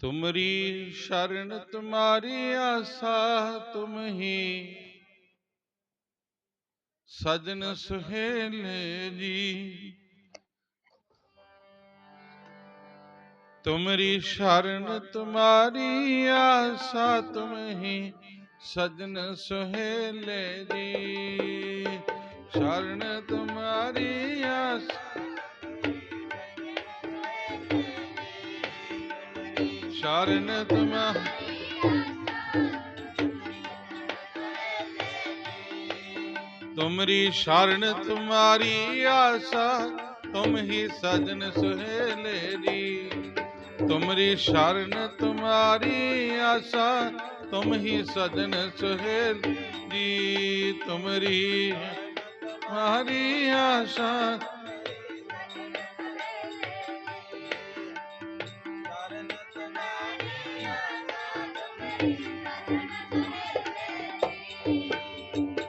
ਤੁਮਰੀ ਸ਼ਰਨ ਤੁਮਾਰੀ ਆਸਾ ਤੁਮ ਹੀ ਸਜਨ ਸੁਹੇਲ ਜੀ। ਤੁਮਰੀ ਸ਼ਰਨ ਤੁਮਾਰੀ ਆਸਾ ਤੁਮ ਹੀ ਸਜਨ ਸੁਹੇਲ ਜੀ। ਸ਼ਰਨ ਤੁਮਾਰੀ ਆਸਾ ਸ਼ਰਨ ਤੁਮਾ ਤੁਮਰੀ ਸ਼ਰਨ ਤੁਮਾਰੀ ਆਸਾ ਤੁਮ ਹੀ ਸਜਨ ਸੁਹੇਲੇ ਜੀ ਤੁਮਰੀ ਸ਼ਰਨ ਤੁਮਾਰੀ ਆਸਾ ਤੁਮ ਹੀ ਸਜਨ ਸੁਹੇਲ ਜੀ ਤੁਮਰੀ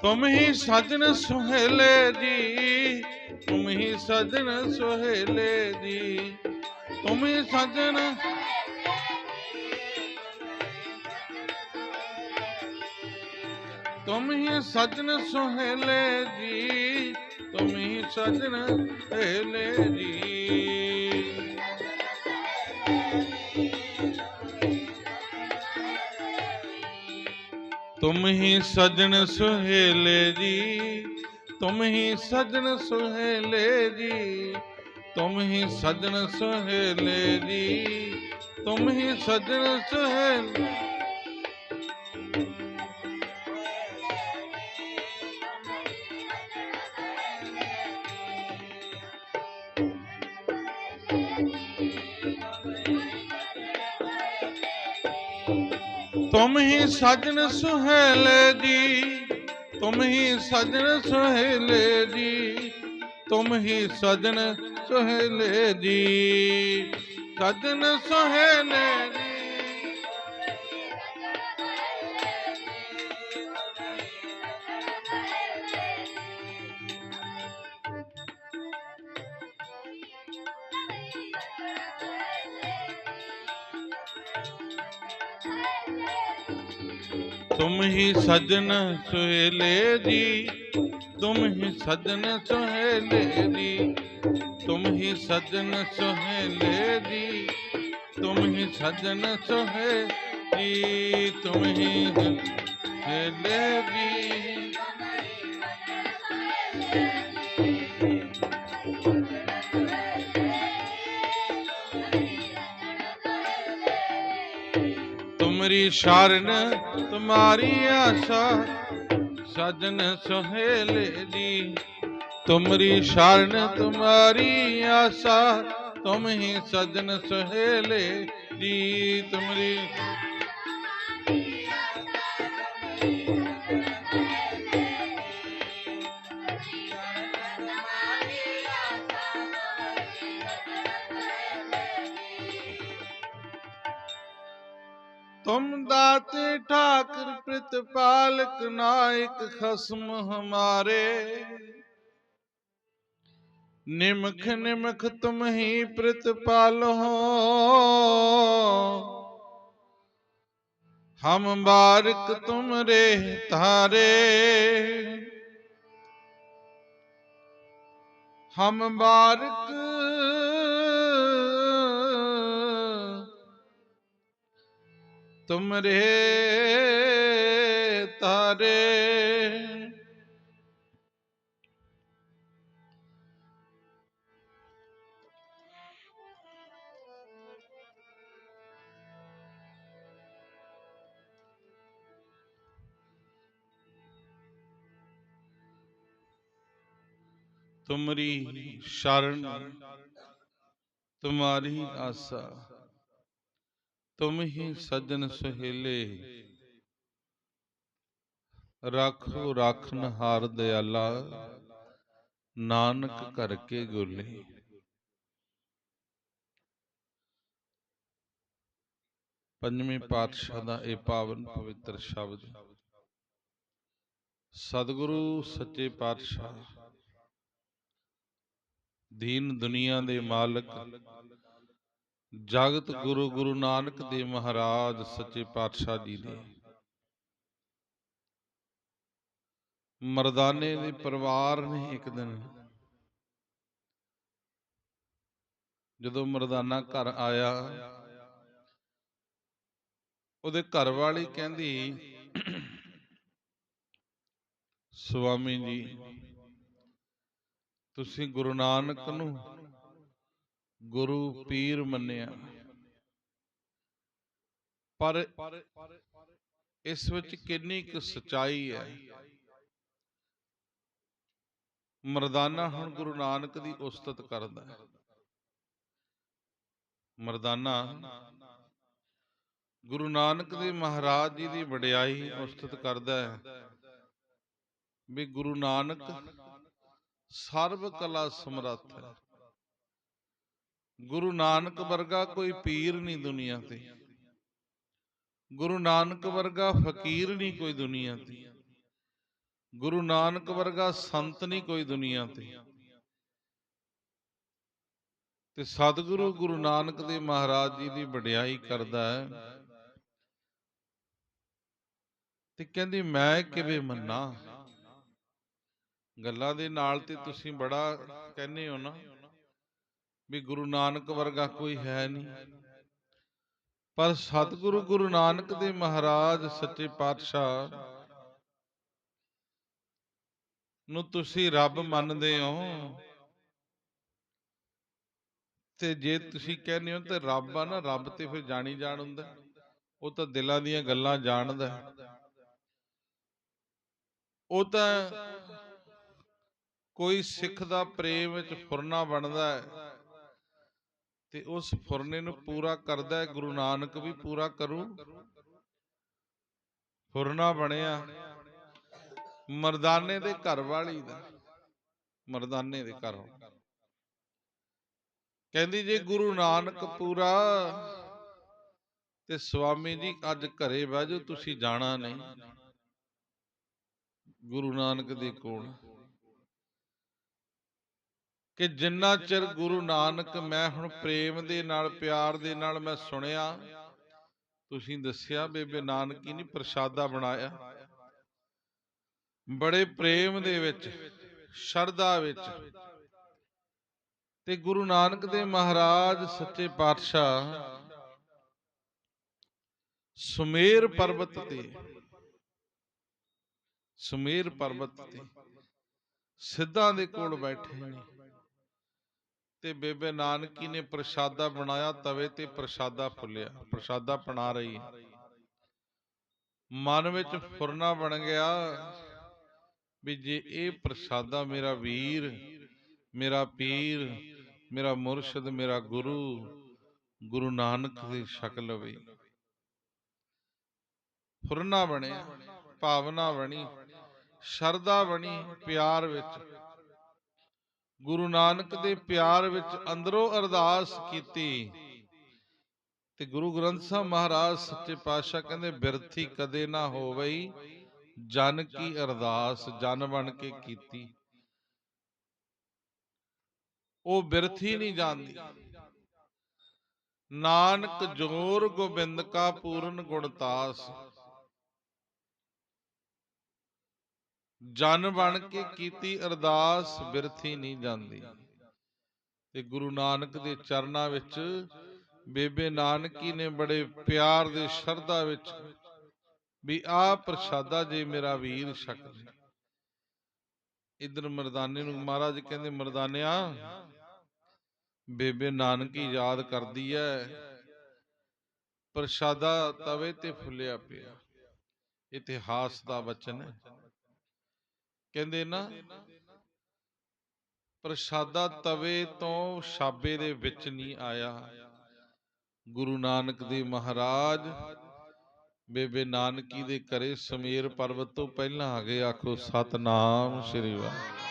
ਤੁਮ ਹੀ ਸਜਣ ਸੁਹੇਲੇ ਜੀ, ਤੁਮ ਹੀ ਸਜਣ ਸੁਹੇਲੇ ਜੀ, ਤੁਮ ਹੀ ਸਜਣ ਤੁਮ ਹੀ ਸਜਣ ਸੁਹੇਲੇ ਜੀ, ਤੁਮ ਹੀ ਸਜਣ ਸੁਹੇਲੇ ਜੀ। ਤੁਮ ਹੀ ਸਜਣ ਸੁਹੇਲੇ ਜੀ, ਤੁਮ ਹੀ ਸਜਣ ਸੁਹੇਲੇ ਜੀ, ਤੁਮ ਹੀ ਸਜਣ ਸੁਹੇਲੇ ਜੀ, ਤੁਮ ਹੀ ਸਜਣ ਸੁਹੇਲੇ ਸਜਣ ਸੁਹੇਲੇ ਜੀ ਤੁਮ ਹੀ ਸਜਣ ਸੁਹੇਲੇ ਜੀ ਤੁਮ ਹੀ ਸਜਣ ਸੁਹੇਲੇ ਜੀ ਸਜਣ ਸੁਹੇਲੇ ਹੀ ਸਜਣ ਸੁਹੇਲੇ ਜੀ ਤੁਮ ਹੀ ਸਜਣ ਸੁਹੇਲੇ ਜੀ ਤੁਮ ਹੀ ਸਜਣ ਸੁਹੇਲੇ ਜੀ ਤੁਮ ਹੀ ਸਜਣ ਸੁਹੇਲੇ ਜੀ ਤੁਮ ਹੀ ਸੁਹੇਲੇ ਜੀ ਤੁਮਰੀ ਸ਼ਰਨ ਤੁਮਾਰੀ ਆਸਾ, ਸਜਨ ਸੁਹੇਲੇ ਜੀ। ਤੁਮਰੀ ਸ਼ਰਨ ਤੁਮਾਰੀ ਆਸਾ, ਤੁਮ ਹੀ ਸਜਨ ਸੁਹੇਲੇ ਜੀ। ਤੁਮਰੀ ਪਾਲਕ ਨਾਇਕ ਖਸਮ ਹਮਾਰੇ। ਨਿਮਖ ਨਿਮਖ ਤੁਮ ਹੀ ਪ੍ਰਤਪਾਲੋ ਹਮ ਬਾਰਕ ਤੁਮਰੇ ਤਾਰੇ ਹਮ ਬਾਰਕ ਤੁਮ ਰੇ ਤਾਰੇ ਤੁਮਰੀ ਸ਼ਰਨ ਤੁਮਾਰੀ ਆਸਾ ਤੁਮ ਹੀ ਸਜਣ ਸੁਹੇਲੇ ਰੱਖੋ ਰਾਖਨ ਹਾਰ ਦਿਆਲਾ, ਨਾਨਕ ਕਰਕੇ ਗੋਲੇ। ਪੰਜਵੇਂ ਪਾਤਸ਼ਾਹ ਦਾ ਇਹ ਪਾਵਨ ਪਵਿੱਤਰ ਸ਼ਬਦ। ਸਤਿਗੁਰੂ, ਸੱਚੇ ਪਾਤਸ਼ਾਹ, ਦੀਨ ਦੁਨੀਆ ਦੇ ਮਾਲਕ, ਜਗਤ ਗੁਰੂ ਗੁਰੂ ਨਾਨਕ ਦੇਵ ਮਹਾਰਾਜ, ਸੱਚੇ ਪਾਤਸ਼ਾਹ ਜੀ ਦੇ। ਮਰਦਾਨੇ ਦੇ ਪਰਿਵਾਰ ਨੇ ਇੱਕ ਦਿਨ। ਜਦੋਂ ਮਰਦਾਨਾ ਘਰ ਆਇਆ, ਉਹਦੇ ਘਰ ਵਾਲੀ ਕਹਿੰਦੀ, ਸੁਆਮੀ ਜੀ, ਤੁਸੀਂ ਗੁਰੂ ਨਾਨਕ ਨੂੰ ਗੁਰੂ ਪੀਰ ਮੰਨਿਆ। ਪਰ ਇਸ ਵਿੱਚ ਕਿੰਨੀ ਕੁ ਸਚਾਈ ਹੈ। ਮਰਦਾਨਾ ਹੁਣ ਗੁਰੂ ਨਾਨਕ ਦੀ ਉਸਤਤ ਕਰਦਾ ਹੈ। ਮਰਦਾਨਾ, ਗੁਰੂ ਨਾਨਕ ਦੇ ਮਹਾਰਾਜ ਜੀ ਦੀ ਵਡਿਆਈ ਉਸਤਤ ਕਰਦਾ ਹੈ। ਵੀ ਗੁਰੂ ਨਾਨਕ ਸਰਬ ਕਲਾ ਸਮਰੱਥ ਹੈ। ਗੁਰੂ ਨਾਨਕ ਵਰਗਾ ਕੋਈ ਪੀਰ ਨਹੀਂ ਦੁਨੀਆ ਤੇ। ਗੁਰੂ ਨਾਨਕ ਵਰਗਾ ਫਕੀਰ ਨਹੀਂ ਕੋਈ ਦੁਨੀਆ ਤੇ। ਗੁਰੂ ਨਾਨਕ ਵਰਗਾ ਸੰਤ ਨਹੀਂ ਕੋਈ ਦੁਨੀਆ ਤੇ। ਤੇ ਸਤਿਗੁਰੂ ਗੁਰੂ ਨਾਨਕ ਦੇ ਮਹਾਰਾਜ ਜੀ ਦੀ ਵਡਿਆਈ ਕਰਦਾ ਹੈ। ਤੇ ਕਹਿੰਦੀ, ਮੈਂ ਕਿਵੇਂ ਮੰਨਾਂ? ਗੱਲਾਂ ਦੇ ਨਾਲ ਤੇ ਤੁਸੀਂ ਬੜਾ ਕਹਿੰਦੇ ਹੋ ਨਾ ਵੀ ਗੁਰੂ ਨਾਨਕ ਵਰਗਾ ਕੋਈ ਹੈ ਨਹੀਂ। ਪਰ ਸਤਿਗੁਰੂ ਗੁਰੂ ਨਾਨਕ ਦੇ ਮਹਾਰਾਜ, ਸੱਚੇ ਪਾਤਸ਼ਾਹ ਨੂੰ ਤੁਸੀਂ ਰੱਬ ਮੰਨਦੇ ਹੋ। ਤੇ ਜੇ ਤੁਸੀਂ ਕਹਿੰਦੇ ਹੋ ਤੇ ਰੱਬ ਆ ਨਾ ਰੱਬ ਤੇ ਫਿਰ ਜਾਣੀ ਜਾਣ ਹੁੰਦਾ। ਉਹ ਤਾਂ ਦਿਲਾਂ ਦੀਆਂ ਗੱਲਾਂ ਜਾਣਦਾ। ਉਹ ਤਾਂ ਕੋਈ ਸਿੱਖ ਦਾ ਪ੍ਰੇਮ ਵਿੱਚ ਫੁਰਨਾ ਬਣਦਾ ਹੈ। ਤੇ ਉਸ ਫੁਰਨੇ ਨੂੰ ਪੂਰਾ ਕਰਦਾ ਹੈ ਗੁਰੂ ਨਾਨਕ ਵੀ ਪੂਰਾ ਕਰੂ। ਫੁਰਨਾ ਬਣਿਆ। ਮਰਦਾਨੇ ਦੇ ਘਰ ਵਾਲੀ ਦਾ। ਮਰਦਾਨੇ ਦੇ ਘਰ। ਕਹਿੰਦੀ ਜੇ ਗੁਰੂ ਨਾਨਕ ਪੂਰਾ ਤੇ ਸਵਾਮੀ ਜੀ ਅੱਜ ਘਰੇ ਬਹਿ ਜਾਓ, ਤੁਸੀਂ ਜਾਣਾ ਨਹੀਂ। ਗੁਰੂ ਨਾਨਕ ਦੇ ਕੋਲ। ਕਿ ਜਿੰਨਾ ਚਿਰ ਗੁਰੂ ਨਾਨਕ ਮੈਂ ਹੁਣ ਪ੍ਰੇਮ ਦੇ ਨਾਲ, ਪਿਆਰ ਦੇ ਨਾਲ ਮੈਂ ਸੁਣਿਆ, ਤੁਸੀਂ ਦੱਸਿਆ ਬੇਬੇ ਨਾਨਕੀ ਨੇ ਪ੍ਰਸ਼ਾਦਾ ਬਣਾਇਆ। ਬੜੇ ਪ੍ਰੇਮ ਦੇ ਵਿੱਚ, ਸ਼ਰਧਾ ਵਿੱਚ ਤੇ ਗੁਰੂ ਨਾਨਕ ਦੇ ਮਹਾਰਾਜ ਸੱਚੇ ਪਾਤਸ਼ਾਹ ਸੁਮੇਰ ਪਰਬਤ ਤੇ, ਸੁਮੇਰ ਪਰਬਤ ਤੇ ਸਿੱਧਾਂ ਦੇ ਕੋਲ ਬੈਠੇ ਨੇ ਤੇ ਬੇਬੇ ਨਾਨਕੀ ਨੇ ਪ੍ਰਸ਼ਾਦਾ ਬਣਾਇਆ, ਤਵੇ ਤੇ ਪ੍ਰਸ਼ਾਦਾ ਫੁੱਲਿਆ, ਪ੍ਰਸ਼ਾਦਾ ਬਣਾ ਰਹੀ ਮਨ ਵਿੱਚ ਫੁਰਨਾ ਬਣ ਗਿਆ। ਵੀ ਜੇ ਇਹ ਪ੍ਰਸ਼ਾਦਾ ਮੇਰਾ ਵੀਰ, ਮੇਰਾ ਪੀਰ, ਮੇਰਾ ਮੁਰਸ਼ਿਦ, ਮੇਰਾ ਗੁਰੂ ਗੁਰੂ ਨਾਨਕ ਦੀ ਸ਼ਕਲ ਹੋਵੇ। ਫੁਰਨਾ ਬਣਿਆ ਭਾਵਨਾ ਬਣੀ, ਸ਼ਰਧਾ ਬਣੀ ਪਿਆਰ ਵਿੱਚ। ਗੁਰੂ ਨਾਨਕ ਦੇ ਪਿਆਰ ਵਿੱਚ ਅੰਦਰੋਂ ਅਰਦਾਸ ਕੀਤੀ। ਤੇ ਗੁਰੂ ਗ੍ਰੰਥ ਸਾਹਿਬ ਮਹਾਰਾਜ ਸੱਚੇ ਪਾਤਸ਼ਾਹ ਕਹਿੰਦੇ, ਬਿਰਥੀ ਕਦੇ ਨਾ ਹੋਵਈ ਜਨ ਕੀ ਅਰਦਾਸ ਜਨ ਬਣ ਕੇ ਕੀਤੀ। ਉਹ ਬਿਰਥੀ ਨਹੀਂ ਜਾਂਦੀ। ਨਾਨਕ ਜੋਰ ਗੋਬਿੰਦ ਕਾ ਪੂਰਨ ਗੁਣਤਾਸ। ਜਨ ਬਣ ਕੇ ਕੀਤੀ ਅਰਦਾਸ ਬਿਰਥੀ ਨਹੀਂ ਜਾਂਦੀ। ਤੇ ਗੁਰੂ ਨਾਨਕ ਦੇ ਚਰਨਾਂ ਵਿੱਚ ਬੇਬੇ ਨਾਨਕੀ ਨੇ ਬੜੇ ਪਿਆਰ ਦੇ ਸ਼ਰਧਾ ਵਿੱਚ ਵੀ ਆ ਪ੍ਰਸ਼ਾਦਾ ਜੇ ਮੇਰਾ ਵੀਰ ਛਕ ਲੈ ਇਧਰ ਮਰਦਾਨੇ ਨੂੰ ਮਹਾਰਾਜ ਕਹਿੰਦੇ, ਮਰਦਾਨਿਆ, ਬੇਬੇ ਨਾਨਕੀ ਯਾਦ ਕਰਦੀ ਐ। ਪ੍ਰਸ਼ਾਦਾ ਤਵੇ ਤੇ ਫੁੱਲਿਆ ਪਿਆ। ਇਤਿਹਾਸ ਦਾ ਵਚਨ ਹੈ ਕਹਿੰਦੇ ਨਾ, ਪ੍ਰਸ਼ਾਦਾ ਤਵੇ ਤੋਂ ਛਾਬੇ ਦੇ ਵਿੱਚ ਨਹੀਂ ਆਇਆ। ਗੁਰੂ ਨਾਨਕ ਦੇ ਮਹਾਰਾਜ ਬੇਬੇ ਨਾਨਕੀ ਦੇ ਘਰੇ ਸਮੇਰ ਪਰਬਤ ਤੋਂ ਪਹਿਲਾਂ ਆ ਗਏ, ਆਖੋ, ਸਤਨਾਮ ਸ੍ਰੀ ਵਾਹਿਗੁਰੂ।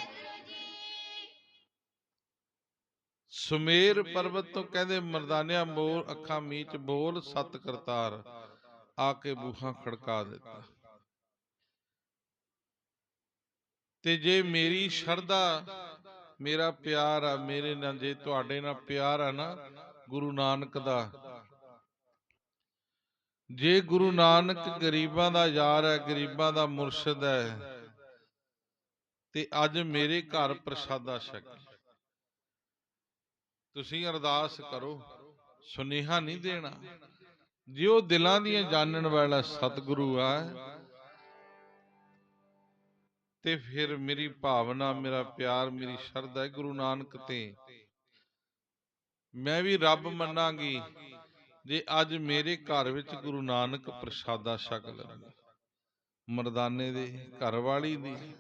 ਸੁਮੇਰ ਪਰਬਤ ਤੋਂ ਕਹਿੰਦੇ, ਮਰਦਾਨਿਆ ਮੋਰ ਅੱਖਾਂ ਮੀਚ ਬੋਲ ਸਤ ਕਰਤਾਰ, ਆ ਕੇ ਬੂਹਾ ਖੜਕਾ ਦਿੱਤਾ। ਤੇ ਜੇ ਮੇਰੀ ਸ਼ਰਧਾ, ਮੇਰਾ ਪਿਆਰ ਆ, ਮੇਰੇ ਨਾਲ ਜੇ ਤੁਹਾਡੇ ਨਾਲ ਪਿਆਰ ਆ ਨਾ, ਗੁਰੂ ਨਾਨਕ ਦਾ ਜੇ ਗੁਰੂ ਨਾਨਕ ਗਰੀਬਾਂ ਦਾ ਯਾਰ ਹੈ, ਗਰੀਬਾਂ ਦਾ ਮੁਰਸ਼ਿਦ ਹੈ, ਤੇ ਅੱਜ ਮੇਰੇ ਘਰ ਪ੍ਰਸ਼ਾਦਾ ਛਕ। ਤੁਸੀਂ ਅਰਦਾਸ ਕਰੋ, ਸੁਨੇਹਾ ਨਹੀਂ ਦੇਣਾ। ਜੇ ਉਹ ਦਿਲਾਂ ਦੀਆਂ ਜਾਣਨ ਵਾਲਾ ਸਤਿਗੁਰੂ ਆ ਤੇ ਫਿਰ ਮੇਰੀ ਭਾਵਨਾ, ਮੇਰਾ ਪਿਆਰ, ਮੇਰੀ ਸ਼ਰਧਾ ਹੈ ਗੁਰੂ ਨਾਨਕ ਤੇ। ਮੈਂ ਵੀ ਰੱਬ ਮੰਨਾਂਗੀ। ਜੇ ਅੱਜ ਮੇਰੇ ਘਰ ਵਿੱਚ ਗੁਰੂ ਨਾਨਕ ਪ੍ਰਸ਼ਾਦਾ ਛਕ ਲਵੇ ਮਰਦਾਨੇ ਦੇ ਘਰ ਵਾਲੀ ਦੀ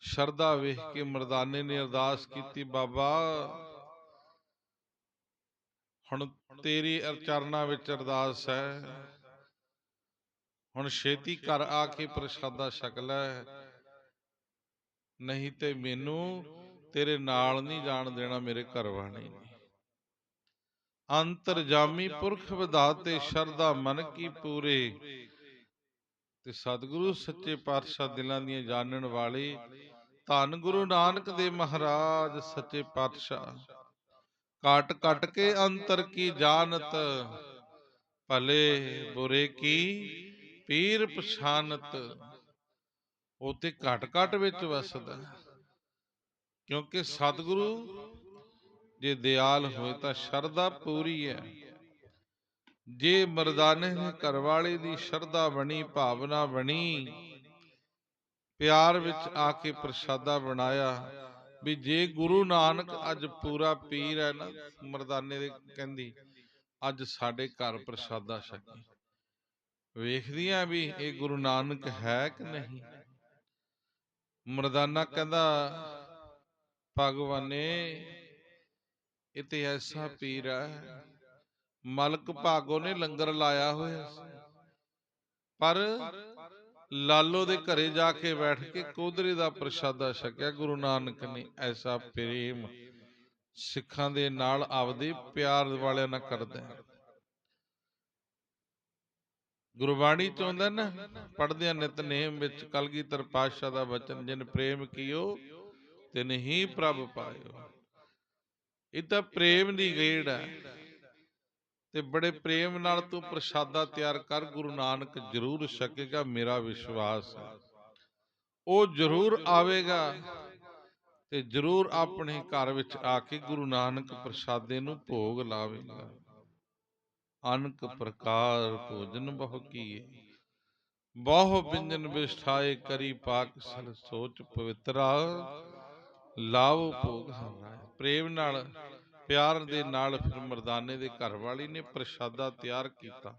ਸ਼ਰਧਾ ਵੇਖ ਕੇ ਮਰਦਾਨੇ ਨੇ ਅਰਦਾਸ ਕੀਤੀ, ਬਾਬਾ, ਹੁਣ ਤੇਰੀ ਅਰ- ਵਿੱਚ ਅਰਦਾਸ ਹੈ। ਹੁਣ ਛੇਤੀ ਘਰ ਆ ਕੇ ਪ੍ਰਸ਼ਾਦਾ ਛਕ ਲੈ। ਨਹੀਂ ਤੇ ਮੈਨੂੰ ਤੇਰੇ ਨਾਲ ਨਹੀਂ ਜਾਣ ਦੇਣਾ ਮੇਰੇ ਘਰ ਵਾਲੀ ਨੇ। ਅੰਤਰਜਾਮੀ ਪੁਰਖ ਵਿਧਾਤੇ ਸ਼ਰਧਾ ਮਨ ਕੀ ਪੂਰੇ। ਤੇ ਸਤਿਗੁਰੂ ਸੱਚੇ ਪਾਤਸ਼ਾਹ ਦਿਲਾਂ ਦੀਆਂ ਜਾਣਨ ਵਾਲੇ ਧੰਨ ਗੁਰੂ ਨਾਨਕ ਦੇ ਮਹਾਰਾਜ ਸੱਚੇ ਪਾਤਸ਼ਾਹ। ਕਾਟ ਕਟ ਕੇ ਅੰਤਰ ਕੀ ਜਾਣਤ, ਭਲੇ ਬੁਰੇ ਕੀ ਪੀਰ ਪਛਾਨਤ। ਉਹ ਤੇ ਘਟ ਘਟ ਵਿੱਚ ਵਸਦਾ। ਕਿਉਂਕਿ ਸਤਿਗੁਰੂ ਜੇ ਦਿਆਲ ਹੋਏ ਤਾਂ ਸ਼ਰਧਾ ਪੂਰੀ ਹੈ। ਜੇ ਮਰਦਾਨੇ ਨੇ ਘਰਵਾਲੇ ਦੀ ਸ਼ਰਧਾ ਬਣੀ, ਭਾਵਨਾ ਬਣੀ, ਪਿਆਰ ਵਿੱਚ ਆ ਕੇ ਪ੍ਰਸ਼ਾਦਾ ਬਣਾਇਆ, ਵੀ ਜੇ ਗੁਰੂ ਨਾਨਕ ਅੱਜ ਪੂਰਾ ਪੀਰ ਹੈ ਨਾ, ਮਰਦਾਨੇ ਦੇ ਕਹਿੰਦੀ, ਅੱਜ ਸਾਡੇ ਘਰ ਪ੍ਰਸ਼ਾਦਾ ਛਕੀ। ਵੇਖਦੀਆਂ ਵੀ ਇਹ ਗੁਰੂ ਨਾਨਕ ਹੈ ਕਿ ਨਹੀਂ। ਮਰਦਾਨਾ ਕਹਿੰਦਾ, ਭਗਵਾਨੇ ਇਹ ਤੇ ਐਸਾ ਪੀਰ ਮਲਕ ਭਾਗੋ ਨੇ ਲੰਗਰ ਲਾਇਆ ਹੋਇਆ। ਪਰ ਲਾਲੋ ਦੇ ਘਰੇ ਜਾ ਕੇ ਬੈਠ ਕੇ ਕੋਦਰੇ ਦਾ ਪ੍ਰਸ਼ਾਦਾ ਛਕਿਆ। ਗੁਰੂ ਨਾਨਕ ਨੇ ਐਸਾ ਪ੍ਰੇਮ ਸਿੱਖਾਂ ਦੇ ਨਾਲ ਆਪਦੇ ਪਿਆਰ ਵਾਲਿਆਂ ਨਾਲ ਕਰਦਾ ਗੁਰਬਾਣੀ ਚ ਆਉਂਦਾ ਨਾ ਪੜਦਿਆਂ ਨਿਤਨੇਮ ਵਿੱਚ ਕਲਗੀਧਰ ਪਾਤਸ਼ਾਹ ਦਾ ਬਚਨ ਜਿਨ ਪ੍ਰੇਮ ਕੀਓ ਤਿਨ ਹੀ ਪ੍ਰਭ ਪਾਇਓ। ਇਹ ਤਾਂ ਪ੍ਰੇਮ ਦੀ ਗੇੜ ਹੈ। ਤੇ ਬੜੇ ਪ੍ਰੇਮ ਨਾਲ ਤੂੰ ਪ੍ਰਸ਼ਾਦਾ ਤਿਆਰ ਕਰ ਗੁਰੂ ਨਾਨਕ ਜ਼ਰੂਰ ਛਕੇਗਾ ਮੇਰਾ ਵਿਸ਼ਵਾਸ। ਹੈ ਉਹ ਜ਼ਰੂਰ ਆਵੇਗਾ ਤੇ ਜ਼ਰੂਰ ਆਪਣੇ ਘਰ ਵਿੱਚ ਆ ਕੇ ਗੁਰੂ ਨਾਨਕ ਪ੍ਰਸ਼ਾਦੇ ਨੂੰ ਭੋਗ ਲਾਵੇਗਾ। ਅਨਕ ਪ੍ਰਕਾਰ ਭੋਜਨ ਬਹੁ ਕੀਏ। ਬਹੁ ਬਿੰਜਨ ਵਿਸਠਾਏ ਕਰੀ ਪਾਕ ਸਲ ਸੋਚ ਪਵਿੱਤਰਾ। ਲਾਭ ਭੋਗ ਹਰਾਏ ਪ੍ਰੇਮ ਨਾਲ, ਪਿਆਰ ਦੇ ਨਾਲ ਫਿਰ ਮਰਦਾਨੇ ਦੇ ਘਰ ਵਾਲੀ ਨੇ ਪ੍ਰਸ਼ਾਦਾ ਤਿਆਰ ਕੀਤਾ।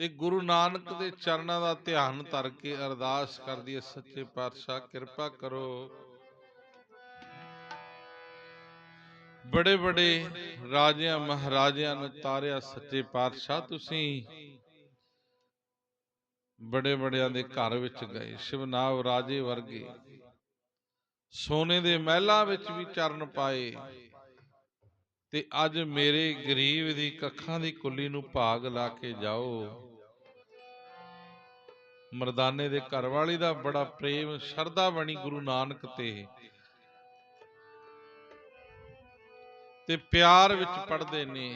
ਤੇ ਗੁਰੂ ਨਾਨਕ ਦੇ ਚਰਨਾਂ ਦਾ ਧਿਆਨ ਧਰ ਕੇ ਅਰਦਾਸ ਕਰਦੀ ਹੈ, ਸੱਚੇ ਪਾਤਸ਼ਾਹ, ਕਿਰਪਾ ਕਰੋ। ਬੜੇ ਬੜੇ ਰਾਜਿਆਂ, ਮਹਾਰਾਜਿਆਂ ਨੂੰ ਤਾਰਿਆ, ਸੱਚੇ ਪਾਤਸ਼ਾਹ, ਤੁਸੀਂ ਬੜੇ ਬੜਿਆਂ ਦੇ ਘਰ ਵਿੱਚ ਗਏ। ਸ਼ਿਵਨਾਵ ਰਾਜੇ ਵਰਗੇ ਸੋਨੇ ਦੇ ਮਹਿਲਾਂ ਵਿੱਚ ਵੀ ਚਰਨ ਪਾਏ ਤੇ ਅੱਜ ਮੇਰੇ ਗਰੀਬ ਦੀ ਕੱਖਾਂ ਦੀ ਕੁੱਲੀ ਨੂੰ ਭਾਗ ਲਾ ਕੇ ਜਾਓ। ਮਰਦਾਨੇ ਦੇ ਘਰ ਵਾਲੀ ਦਾ ਬੜਾ ਪ੍ਰੇਮ, ਸ਼ਰਧਾ ਬਣੀ ਗੁਰੂ ਨਾਨਕ ਤੇ। ਤੇ ਪਿਆਰ ਵਿੱਚ ਪੜਦੇ ਨੇ,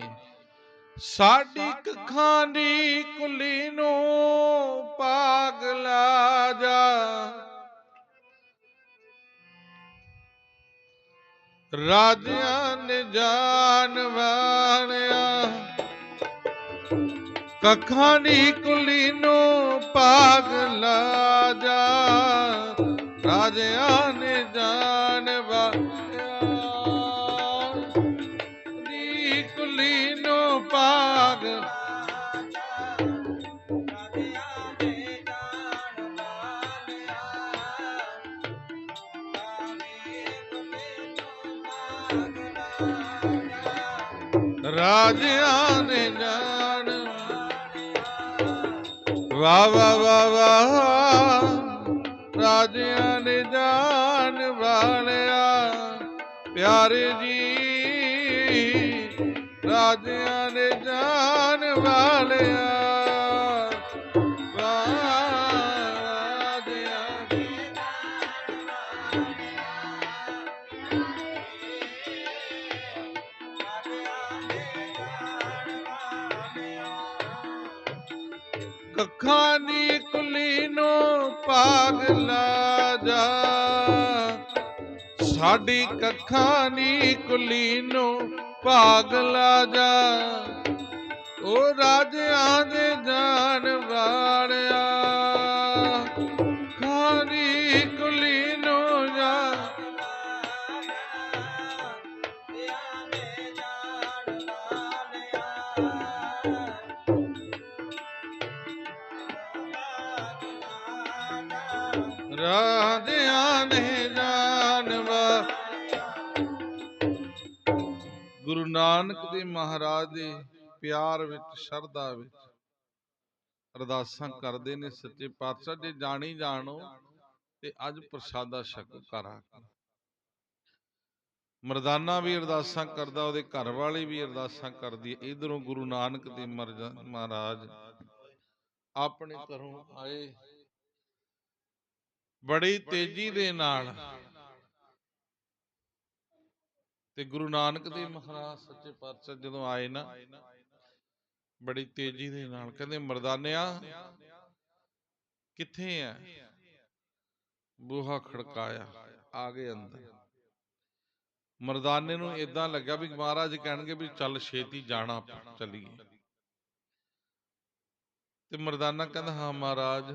ਸਾਡੀ ਕੱਖਾਂ ਦੀ ਕੁੱਲੀ ਨੂੰ ਭਾਗ ਲਾ ਰਾਜਿਆਂ ਨੇ ਜਾਨ ਵਾਲਿਆ ਕੱਖਾਂ ਕੁਲੀ ਨੂੰ ਭਾਗ ਲਾ ਜਾ। ਰਾਜਿਆਂ ਨੇ ਜਾਨ ਵਾਲਿਆ ਰਾਜਿਆਂ ਨੇ ਜਾਨ ਵਾ ਵਾ ਵਾ ਵਾ ਰਾਜਿਆਂ ਨੇ ਜਾਨ ਵਾਲਿਆ। ਪਿਆਰੇ ਜੀ, ਰਾਜਿਆਂ ਨੇ ਜਾਣ ਵਾਲਿਆ। ਪਾਗਲਾ ਜਾ। ਸਾਡੀ ਕੱਖਾਂ ਨੀ ਕੁਲੀ ਨੂੰ ਪਾਗਲਾ ਜਾ। ਉਹ ਰਾਜਿਆਂ ਦੇ ਜਾਣ ਵਾਲਿਆ। ਗੁਰੂ ਨਾਨਕ ਦੇ ਮਹਾਰਾਜ ਦੇ ਪਿਆਰ ਵਿੱਚ, ਸ਼ਰਧਾ ਵਿੱਚ ਅਰਦਾਸਾਂ ਕਰਦੇ ਨੇ ਸੱਚੇ ਪਾਤਸ਼ਾਹ, ਜੇ ਜਾਣੀ ਜਾਣੋ ਤੇ ਅੱਜ ਪ੍ਰਸ਼ਾਦਾ ਛਕੋ ਘਰ ਮਰਦਾਨਾ ਵੀ ਅਰਦਾਸਾਂ ਕਰਦਾ, ਉਹਦੇ ਘਰ ਵਾਲੇ ਵੀ ਅਰਦਾਸਾਂ ਕਰਦੀ ਹੈ। ਇਧਰੋਂ ਗੁਰੂ ਨਾਨਕ ਦੇ ਮਹਾਰਾਜ ਆਪਣੇ ਘਰੋਂ ਆਏ। ਬੜੀ ਤੇਜ਼ੀ ਦੇ ਨਾਲ ਤੇ ਗੁਰੂ ਨਾਨਕ ਦੇਵ ਮਹਾਰਾਜ ਸੱਚੇ ਪਾਤਸ਼ਾਹ ਜਦੋਂ ਆਏ ਨਾ ਬੜੀ ਤੇਜ਼ੀ ਦੇ ਨਾਲ ਕਹਿੰਦੇ ਮਰਦਾਨਿਆ ਕਿੱਥੇ ਆ ਬੂਹਾ ਖੜਕਾਇਆ ਆ ਗਏ ਅੰਦਰ। ਮਰਦਾਨੇ ਨੂੰ ਇਦਾਂ ਲੱਗਾ ਵੀ ਮਹਾਰਾਜ ਕਹਿਣਗੇ ਵੀ ਚੱਲ ਛੇਤੀ ਜਾਣਾ ਚੱਲੀਏ। ਤੇ ਮਰਦਾਨਾ ਕਹਿੰਦਾ ਹਾਂ ਮਹਾਰਾਜ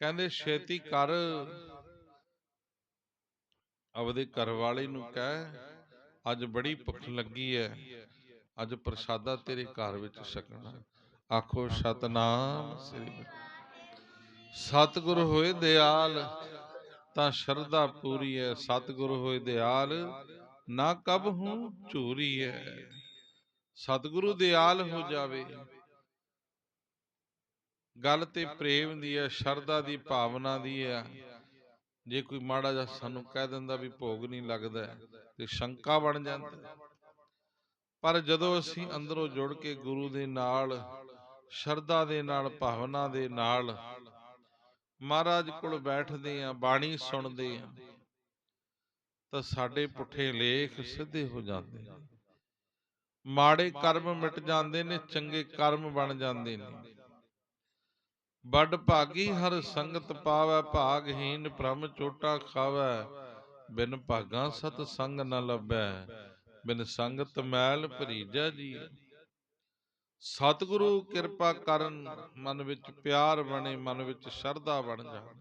ਕਹਿੰਦੇ ਛੇਤੀ ਕਰ ਆਪਦੇ ਘਰ ਵਾਲੇ ਨੂੰ ਕਹਿ, ਅੱਜ ਬੜੀ ਭੁੱਖ ਲੱਗੀ ਹੈ ਅੱਜ ਪ੍ਰਸ਼ਾਦਾ ਤੇਰੇ ਘਰ ਵਿੱਚ ਛਕਣਾ। ਆਖੋ, ਸਤਨਾਮ ਸ੍ਰੀ ਗੁਰੂ। ਹੋਏ ਦਿਆਲ, ਤਾਂ ਸ਼ਰਧਾ ਪੂਰੀ ਹੈ ਸਤਿਗੁਰ ਹੋਏ ਦਿਆਲ, ਨਾ ਕਬ ਹੂੰ ਝੂਰੀ ਹੈ ਸਤਿਗੁਰੂ ਦਿਆਲ ਹੋ ਜਾਵੇ। ਗੱਲ ਤੇ ਪ੍ਰੇਮ ਦੀ ਹੈ ਸ਼ਰਧਾ ਦੀ ਭਾਵਨਾ ਦੀ ਹੈ ਜੇ ਕੋਈ ਮਾੜਾ ਜਿਹਾ ਸਾਨੂੰ ਕਹਿ ਦਿੰਦਾ ਵੀ ਭੋਗ ਨਹੀਂ ਲੱਗਦਾ ਤੇ ਸ਼ੰਕਾ ਬਣ ਜਾਂਦੀ ਪਰ ਜਦੋਂ ਅਸੀਂ ਅੰਦਰੋਂ ਜੁੜ ਕੇ ਗੁਰੂ ਦੇ ਨਾਲ, ਸ਼ਰਧਾ ਦੇ ਨਾਲ, ਭਾਵਨਾ ਦੇ ਨਾਲ ਮਹਾਰਾਜ ਕੋਲ ਬੈਠਦੇ ਆ ਬਾਣੀ ਸੁਣਦੇ ਆ ਤਾਂ ਸਾਡੇ ਪੁੱਠੇ ਲੇਖ ਸਿੱਧੇ ਹੋ ਜਾਂਦੇ ਨੇ। ਮਾੜੇ ਕਰਮ ਮਿਟ ਜਾਂਦੇ ਨੇ, ਚੰਗੇ ਕਰਮ ਬਣ ਜਾਂਦੇ ਨੇ। ਵੱਡ ਭਾਗੀ ਹਰ ਸੰਗਤ ਪਾਵੈ ਭਾਗਹੀਨ ਭ੍ਰਮ ਚੋਟਾ ਖਾਵੈ। ਬਿਨ ਭਾਗਾ ਸਤ ਸੰਗ ਨ ਲੱਭੈ। ਬਿਨ ਸੰਗਤ ਮੈਲ ਭਰੀਜੈ ਜੀ। ਸਤਿਗੁਰੂ ਕਿਰਪਾ ਕਰਨ ਮਨ ਵਿੱਚ ਪਿਆਰ ਬਣੇ ਮਨ ਵਿੱਚ ਸ਼ਰਧਾ ਬਣ ਜਾਵੇ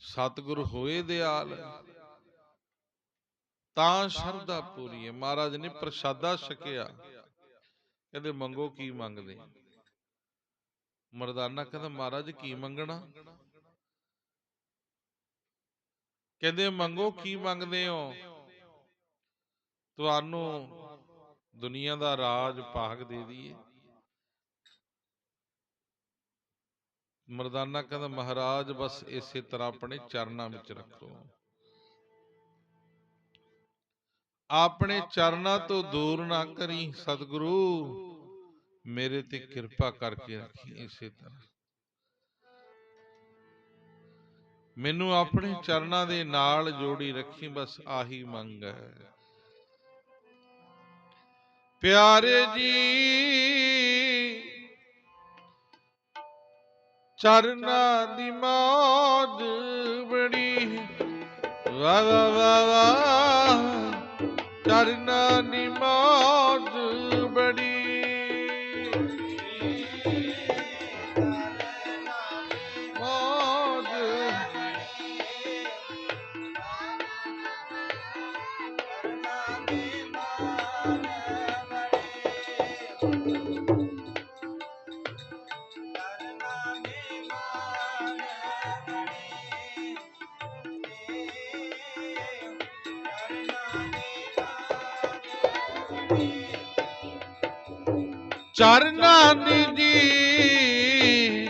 ਸਤਿਗੁਰ ਹੋਏ ਦਿਆਲ। ਤਾਂ ਸ਼ਰਧਾ ਪੂਰੀ ਹੈ। ਮਹਾਰਾਜ ਨੇ ਪ੍ਰਸ਼ਾਦਾ ਛਕਿਆ। ਕਹਿੰਦੇ ਮੰਗੋ ਕੀ ਮੰਗਦੇ? ਮਰਦਾਨਾ ਕਹਿੰਦਾ, ਮਹਾਰਾਜ, ਕੀ ਮੰਗਣਾ? ਕਹਿੰਦੇ, ਮੰਗੋ, ਕੀ ਮੰਗਦੇ ਹੋ? ਤੁਹਾਨੂੰ ਦੁਨੀਆ ਦਾ ਰਾਜ ਭਾਗ ਦੇ ਦਈਏ। ਮਰਦਾਨਾ ਕਹਿੰਦਾ, ਮਹਾਰਾਜ, ਬਸ ਇਸੇ ਤਰ੍ਹਾਂ ਆਪਣੇ ਚਰਨਾਂ ਵਿੱਚ ਰੱਖੋ। ਆਪਣੇ ਚਰਨਾਂ ਤੋਂ ਦੂਰ ਨਾ ਕਰੀ, ਸਤਿਗੁਰੂ। ਮੇਰੇ ਤੇ ਕਿਰਪਾ ਕਰਕੇ ਰੱਖੀ ਇਸੇ ਤਰ੍ਹਾਂ। ਮੈਨੂੰ ਆਪਣੇ ਚਰਨਾਂ ਦੇ ਨਾਲ ਜੋੜੀ ਰੱਖੀ, ਬਸ ਆਹੀ ਮੰਗ ਹੈ। ਪਿਆਰੇ ਜੀ, ਚਰਨਾਂ ਦੀ ਮੌਜ ਬੜੀ ਵਾ ਵਾ ਵਾ ਵਾ ਚਰਨਾਂ ਦੀ ਮੌਜ ਚਰਨਾਂ ਦੀ ਜੀ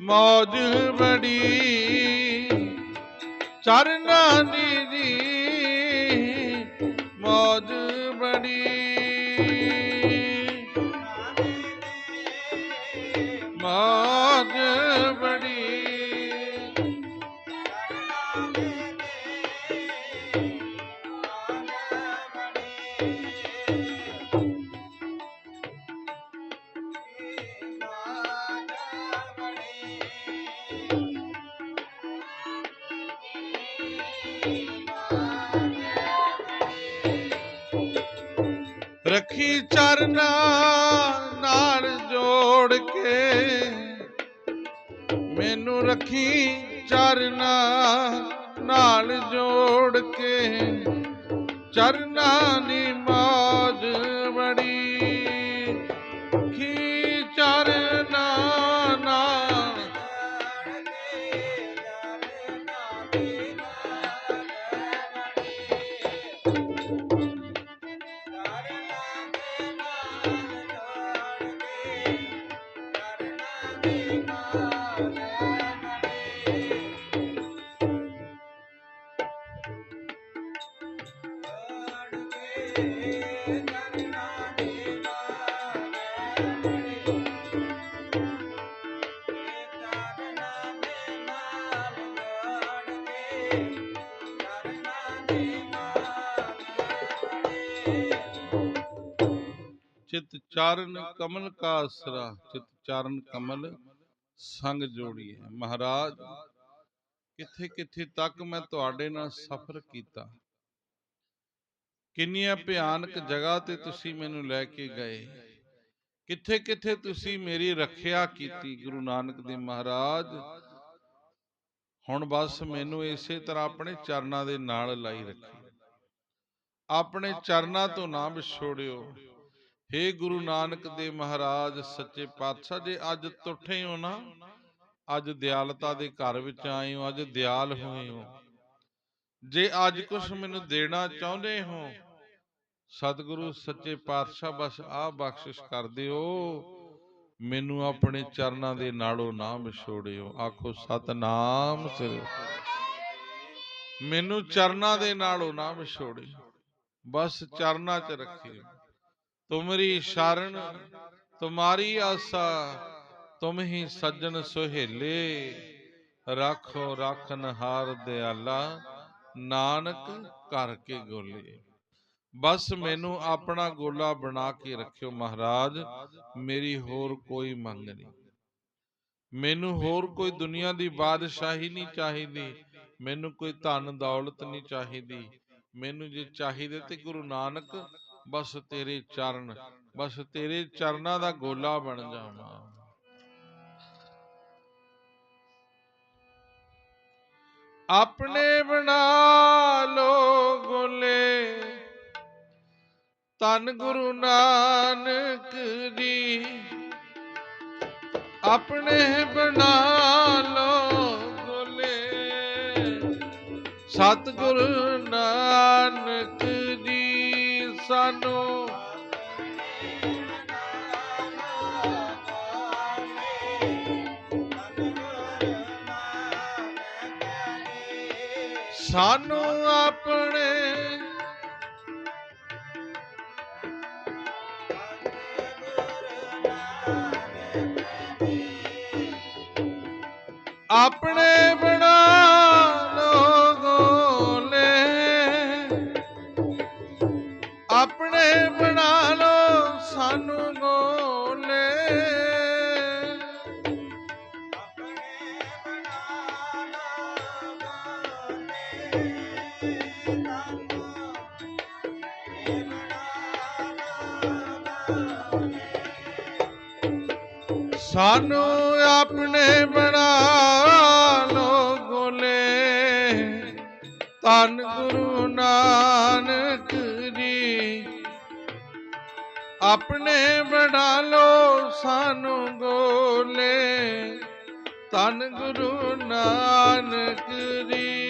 ਮੌਜ ਬੜੀ। ਚਰਨਾਂ ਦੀ ਰੱਖੀ ਚਰਨਾ ਨਾਲ ਜੋੜ ਕੇ। ਮੈਨੂੰ ਰੱਖੀ ਚਰਨਾ ਨਾਲ ਜੋੜ ਕੇ। ਚਰਨਾ ਨੀ ਚਿਤ ਚਾਰਨ ਕਮਲ ਕਾ ਆਸਰਾ, ਚਿਤ ਚਾਰਨ ਕਮਲ ਸੰਗ ਜੋੜੀਏ। ਮਹਾਰਾਜ ਕਿੱਥੇ ਕਿੱਥੇ ਤੱਕ ਮੈਂ ਤੁਹਾਡੇ ਨਾਲ ਸਫ਼ਰ ਕੀਤਾ ਕਿੰਨੀਆਂ ਭਿਆਨਕ ਜਗ੍ਹਾ ਤੇ ਤੁਸੀਂ ਮੈਨੂੰ ਲੈ ਕੇ ਗਏ? ਕਿੱਥੇ ਕਿੱਥੇ ਤੁਸੀਂ ਮੇਰੀ ਰੱਖਿਆ ਕੀਤੀ ਗੁਰੂ ਨਾਨਕ ਦੇਵ ਮਹਾਰਾਜ? ਹੁਣ ਬਸ ਮੈਨੂੰ ਇਸੇ ਤਰ੍ਹਾਂ ਆਪਣੇ ਚਰਨਾਂ ਦੇ ਨਾਲ ਲਾਈ ਰੱਖੀ। ਆਪਣੇ ਚਰਨਾਂ ਤੋਂ ਨਾ ਵਿਛੋੜਿਓ। ਹੇ ਗੁਰੂ ਨਾਨਕ ਦੇਵ ਮਹਾਰਾਜ, ਸੱਚੇ ਪਾਤਸ਼ਾਹ, ਜੇ ਅੱਜ ਤੁਠੇ ਹੋ ਨਾ, ਅੱਜ ਦਿਆਲਤਾ ਦੇ ਘਰ ਵਿੱਚ ਆਏ ਹੋ ਅੱਜ ਦਿਆਲ ਹੋਏ ਹੋ ਜੇ ਅੱਜ ਕੁਝ ਮੈਨੂੰ ਦੇਣਾ ਚਾਹੁੰਦੇ ਹੋ ਸਤਿਗੁਰੂ ਸੱਚੇ ਪਾਤਸ਼ਾਹ ਬਸ ਆਹ ਬਖਸ਼ਿਸ਼ ਕਰ ਦਿਓ ਮੈਨੂੰ ਆਪਣੇ ਚਰਨਾਂ ਦੇ ਨਾਲੋਂ ਨਾ ਵਿਛੋੜਿਓ ਆਖੋ ਸਤਨਾਮ ਸ੍ਰੀ ਮੈਨੂੰ ਚਰਨਾਂ ਦੇ ਨਾਲੋਂ ਨਾ ਵਿਛੋੜਿਓ ਬਸ ਚਰਨਾਂ 'ਚ ਰੱਖਿਓ। ਤੁਮਰੀ ਸ਼ਰਨ ਤੁਮਾਰੀ ਆਸਾ ਤੁਮ ਹੀ ਸੱਜਣ ਸੁਹੇਲੇ। ਰੱਖੋ ਰੱਖਨ ਹਾਰ ਦਿਆਲਾ। ਨਾਨਕ ਕਰ ਕੇ ਗੋਲੇ। ਬਸ ਮੈਨੂੰ ਆਪਣਾ ਗੋਲਾ ਬਣਾ ਕੇ ਰੱਖਿਓ ਮਹਾਰਾਜ। ਮੇਰੀ ਹੋਰ ਕੋਈ ਮੰਗ ਨਹੀਂ। ਮੈਨੂੰ ਹੋਰ ਕੋਈ ਦੁਨੀਆ ਦੀ ਬਾਦਸ਼ਾਹੀ ਨਹੀਂ ਚਾਹੀਦੀ। ਮੈਨੂੰ ਕੋਈ ਧਨ ਦੌਲਤ ਨਹੀਂ ਚਾਹੀਦੀ। ਮੈਨੂੰ ਜੇ ਚਾਹੀਦੇ ਤੇ ਗੁਰੂ ਨਾਨਕ ਬਸ ਤੇਰੇ ਚਰਨ ਬਸ ਤੇਰੇ ਚਰਨਾਂ ਦਾ ਗੋਲਾ ਬਣ ਜਾਵਾਂ। ਆਪਣੇ ਬਣਾ ਲੋ ਗੋਲੇ। ਤਨ ਗੁਰੂ ਨਾਨਕ ਜੀ। ਆਪਣੇ ਬਣਾ ਲੋ ਗੋਲੇ ਸਤਿਗੁਰੂ ਨਾਨਕ ਜੀ ਸਾਨੂੰ ਸਾਨੂੰ ਆਪਣੇ ਸਾਨੂੰ ਆਪਣੇ ਬਣਾ ਲੋ ਗੋਲੇ। ਧੰਨ ਗੁਰੂ ਨਾਨਕ ਜੀ, ਆਪਣੇ ਬਣਾ ਲੋ ਸਾਨੂੰ ਗੋਲੇ। ਧੰਨ ਗੁਰੂ ਨਾਨਕ ਜੀ।